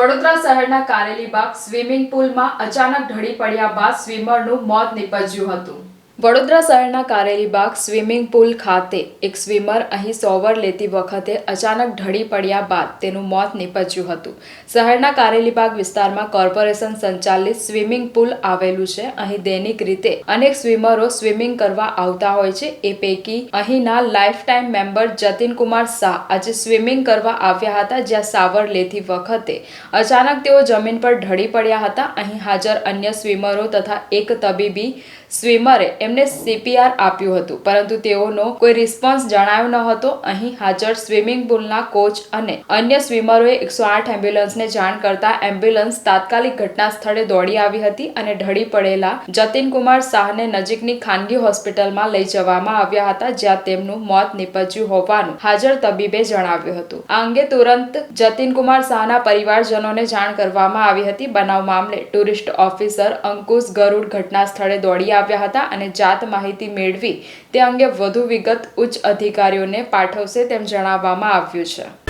વડોદરા શહેરના કારેલીબાગ સ્વિમિંગ પુલમાં અચાનક ઢળી પડ્યા બાદ સ્વિમરનું મોત નીપજ્યું હતું. વડોદરા શહેરના કારેલીબાગ સ્વિમિંગ પુલ ખાતે એક સ્વિમર અહીં સોવર લેતી વખતે અચાનક ઢળી પડ્યા બાદ તેનું મોત નીપજ્યું હતું. શહેરના કારેલીબાગ વિસ્તારમાં કોર્પોરેશન સંચાલિત સ્વિમિંગ પુલ આવેલું છે. અહીં દૈનિક રીતે અનેક સ્વિમરો સ્વિમિંગ કરવા આવતા હોય છે. એ પૈકી અહીંના life time member Jatinkumar Shah આજે સ્વિમિંગ કરવા આવ્યા હતા જ્યાં સાવર લેતી વખતે અચાનક તેઓ જમીન પર ઢળી પડ્યા હતા. અહીં હાજર અન્ય સ્વિમરો તથા એક તબીબી સ્વિમરે એમને સીપીઆર આપ્યું હતું. પરંતુ તેઓનો કોઈ રિસ્પોન્સ જણાયો ન હતો. અહીં હાજર સ્વિમિંગ પુલના કોચ અને અન્ય સ્વિમરોએ એકસો આઠ એમ્બ્યુલન્સને જાણ કરતા એમ્બ્યુલન્સ તાત્કાલિક ઘટના સ્થળે દોડી આવી હતી અને ઢળી પડેલા જતીન કુમાર શાહને નજીકની ખાનગી હોસ્પિટલમાં લઈ જવામાં આવ્યા હતા, જ્યાં તેમનું મોત નીપજ્યું હોવાનું હાજર તબીબે જણાવ્યું હતું. આ અંગે તુરંત જતીન કુમાર શાહના પરિવારજનોને જાણ કરવામાં આવી હતી. બનાવ મામલે ટુરિસ્ટ ઓફિસર અંકુશ ગરુડ ઘટના સ્થળે દોડી આવ્યા હતા અને જાત માહિતી મેળવી તે અંગે વધુ વિગત ઉચ્ચ અધિકારીઓને પાઠવશે તેમ જણાવવામાં આવ્યું છે.